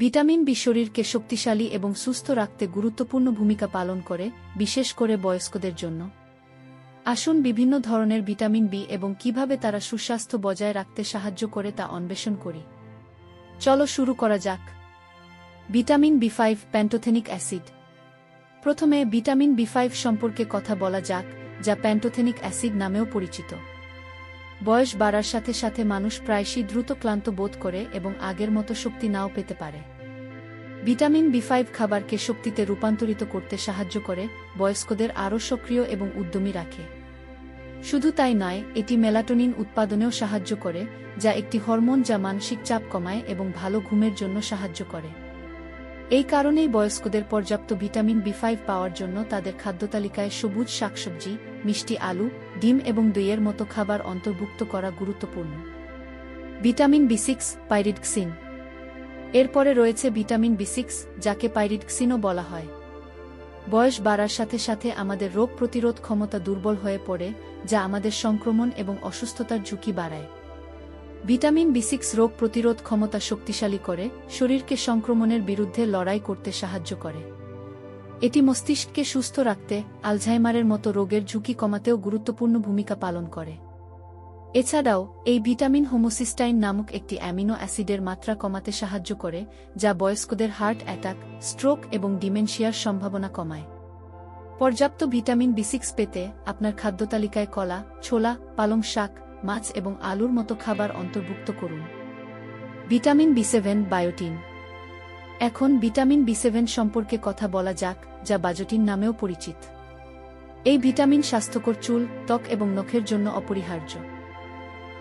Vitamin B শরীরকে শক্তিশালী এবং সুস্থ রাখতে গুরুত্বপূর্ণ ভূমিকা পালন করে, বিশেষ করে বয়স্কদের জন্য। আসুন বিভিন্ন ধরনের ভিটামিন বি এবং কীভাবে তারা সুস্বাস্থ্য বজায় রাখতে সাহায্য করে তা অন্বেষণ করি। চলো শুরু করা যাক। Vitamin B five pantothenic acid. প্রথমে ভিটামিন বি ফাইভ সম্পর্কে কথা বলা যাক, যা প্যান্টোথেনিক অ্যাসিড নামেও পরিচিত। বয়স বাড়ার সাথে সাথে মানুষ প্রায়শই দ্রুত ক্লান্ত বোধ করে এবং আগের মতো শক্তি নাও পেতে পারে। ভিটামিন বি ফাইভ খাবারকে শক্তিতে রূপান্তরিত করতে সাহায্য করে, বয়স্কদের আরও সক্রিয় এবং উদ্যমী রাখে। শুধু তাই নয়, এটি মেলাটোনিন উৎপাদনেও সাহায্য করে, যা একটি হরমোন যা মানসিক চাপ কমায় এবং ভালো ঘুমের জন্য সাহায্য করে। এই কারণেই বয়স্কদের পর্যাপ্ত ভিটামিন বি ফাইভ পাওয়ার জন্য তাদের খাদ্যতালিকায় সবুজ শাকসবজি, মিষ্টি আলু ডিম এবং দইয়ের মতো খাবার অন্তর্ভুক্ত করা গুরুত্বপূর্ণ। Vitamin B six, pyridoxine. এরপরে রয়েছে ভিটামিন বি সিক্স, যাকে পাইরিডক্সিনও বলা হয়। বয়স বাড়ার সাথে সাথে আমাদের রোগ প্রতিরোধ ক্ষমতা দুর্বল হয়ে পড়ে, যা আমাদের সংক্রমণ এবং অসুস্থতার ঝুঁকি বাড়ায়। ভিটামিন বি সিক্স রোগ প্রতিরোধ ক্ষমতা শক্তিশালী করে, শরীরকে সংক্রমণের বিরুদ্ধে লড়াই করতে সাহায্য করে। এটি মস্তিষ্ককে সুস্থ রাখতে আলঝাইমারের মতো রোগের ঝুঁকি কমাতেও গুরুত্বপূর্ণ ভূমিকা পালন করে। এছাড়াও, এই ভিটামিন হোমোসিস্টাইন নামক একটি অ্যামিনো অ্যাসিডের মাত্রা কমাতে সাহায্য করে, যা বয়স্কদের হার্ট অ্যাটাক, স্ট্রোক এবং ডিমেনশিয়ার সম্ভাবনা কমায়। পর্যাপ্ত ভিটামিন বি সিক্স পেতে আপনার খাদ্যতালিকায় কলা, ছোলা, পালং শাক, মাছ এবং আলুর মতো খাবার অন্তর্ভুক্ত করুন। Vitamin B seven biotin. এখন ভিটামিন বি সেভেন সম্পর্কে কথা বলা যাক, যা বাজোটিন নামেও পরিচিত। এই ভিটামিন স্বাস্থ্যকর চুল, ত্বক এবং নখের জন্য অপরিহার্য।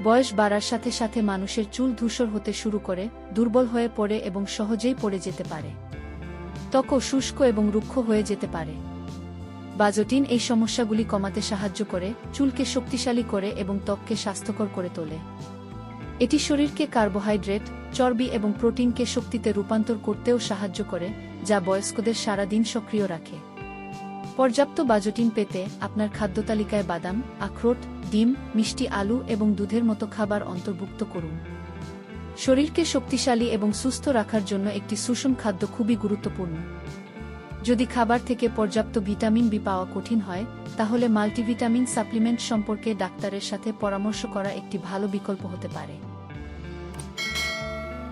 বয়স বাড়ার সাথে সাথে মানুষের চুল ধূসর হতে শুরু করে, দুর্বল হয়ে পড়ে এবং সহজেই পড়ে যেতে পারে। ত্বকও শুষ্ক এবং রুক্ষ হয়ে যেতে পারে। বাজোটিন এই সমস্যাগুলি কমাতে সাহায্য করে, চুলকে শক্তিশালী করে এবং ত্বককে স্বাস্থ্যকর করে তোলে। এটি শরীরকে কার্বোহাইড্রেট, চর্বি এবং প্রোটিনকে শক্তিতে রূপান্তর করতেও সাহায্য করে, যা বয়স্কদের সারাদিন সক্রিয় রাখে। পর্যাপ্ত বাজোটিন পেতে আপনার খাদ্যতালিকায় বাদাম, আখরোট, ডিম, মিষ্টি আলু এবং দুধের মতো খাবার অন্তর্ভুক্ত করুন। শরীরকে শক্তিশালী এবং সুস্থ রাখার জন্য একটি সুষম খাদ্য খুবই গুরুত্বপূর্ণ। যদি খাবার থেকে পর্যাপ্ত ভিটামিন বি পাওয়া কঠিন হয়, তাহলে মাল্টিভিটামিন সাপ্লিমেন্ট সম্পর্কে ডাক্তারের সাথে পরামর্শ করা একটি ভালো বিকল্প হতে পারে।